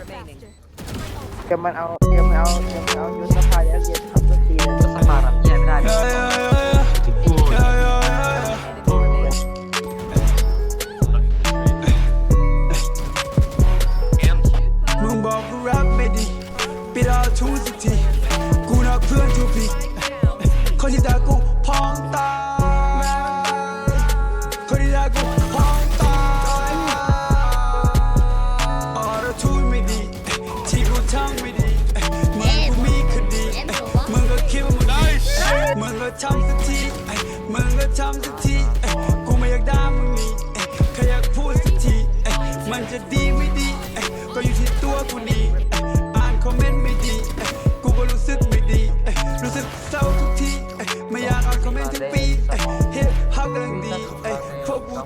remaining. เดี๋ยวมันเอาเดี๋ยวมันเอาเดี๋ยวมันเอายุทธภาแล้วเย็นทำดนตรีเลยก็สมาร์ทแย่ไม่ได้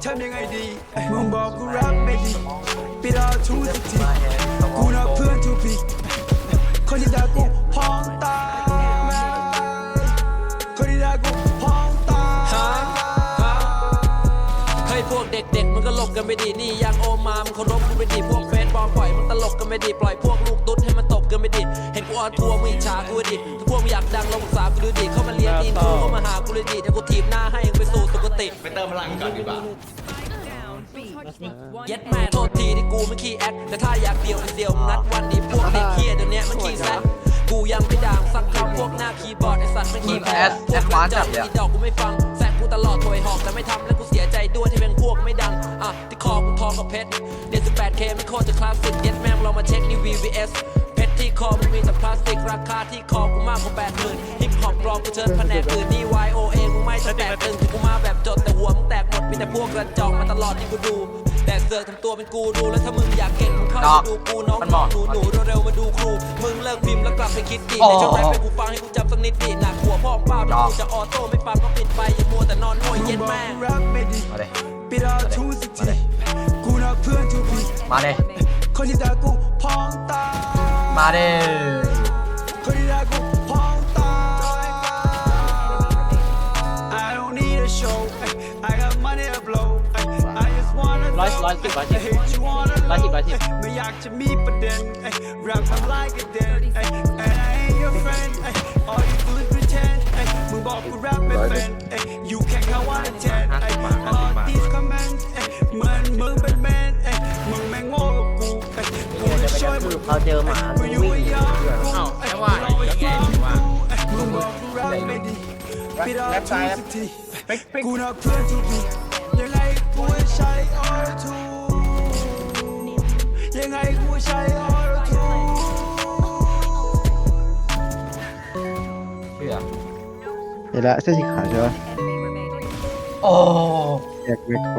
ทำยังไงดี มึงบอกกูรักไม่ดีปิดเอาทุกสักทีกูรับเพื่อนทุกปีคนที่ด่ากูพองตายคนที่ด่ากูพองตายเฮ้ยพวกเด็กๆมันก็หลบกันไปดีนี่ยังโอมามเคารพกูไปดีพวกเฟ ซบอลปล่อยมันตลกกันไปดีปล่อยพวกลูกตุ๊ดให้มันตบกันไปดีเห็นกูออนทัวร์มึงอิจฉากูดิถ้าพวกมึงอยากดังลองปรึกษากูดูดิเข้ามาเรียนตีนกูเข้ามาหากูเลยดิเดี๋ยวกูถีบหน้าให้มึงไปสู่สุคติไปเติมพลังก่อนดีกว่า Down B. One เย็ดแม่โทษทีที่กูไม่ขี้แอคแต่ถ้าอยากเดียวเดียวมึงนัดวันดีพวกเด็กเฮียเดี๋ยวนี้มันขี้แซะกูยังไม่ด่างสักคำพวกหน้าคีย์บอร์ดไอสัตว์มันขี้แพ้พวกกระจอกอีดอกกูไม่ฟังแซะกูตลอดถอยหอกแต่ไม่ทำแล้วกูเสียใจด้วยที่เป็นพวกไม่ดังอะที่คอกูทองกับเพชรเดือน 18K ไม่โคตรจะคลาสสิกเย็ดแม่งลองมาเช็คนี่ VVS เพชรที่คอมันมีแต่พลาสติกราคาที่คอกูมากกว่าแปดหมื่นฮิปฮอปปลอมกูเชิญแผนกอื่นนี่ YOA มึงไม่ต้องแตกตึงกูมาแบบจดแต่หัวมึงแตกหมดมีแต่พวกกระจอกมาตลอดที่กูดูแต่เสือกทำตัวเป็นกูดูแล้วถ้ามึงอยากเก่งมึงเข้ามาดูกูน้องน้องหนูหนูเร็วๆมาดูครูมึงเลิกพิมพ์แล้วกลับไปคิดดีในช่วงแรกไปกูฟังให้กูจำสักนิดดิหนักหัวพ่อป้าที่กูจะออโต้ไม่ฟังก็ปิดไปอย่ามัวแต่นอนโง่เย็ดแม่ง มาเลยคนที่ด่ากูพองตายมาเลยคนที่ด่ากูพองตาย I don't need a show I got money to blow I just wanna ร้อยร้อยสิบร้อยสิบ ร้อยสิบร้อยสิบ ไม่อยากจะมีประเด็นเอ้ยรักมันไล่กันเด่นเอ้ย and I ain't your friend เอ้ย all you do is pretend เอ้ยมึงบอกกู rap ไม่เป็นเอ้ย you can't count one to ten เอ้ย จะช่วยมึงเขาเจอหมามึงอยู่ไอ้ยามกูเอ้าแค่ว่าอย่างนี้ก็แง่ดีว่ามึงบอกกูรักไม่ดีปิดเอาทุกสักทีกูนับเพื่อนทุกทียังไงกูจะใช้ออร์ทูยังไงกูจะใช้ออร์ทูเชื่อเห็นละเสื้อสีขาวใช่ปะ enemy remaining. โอ้อยากเวโค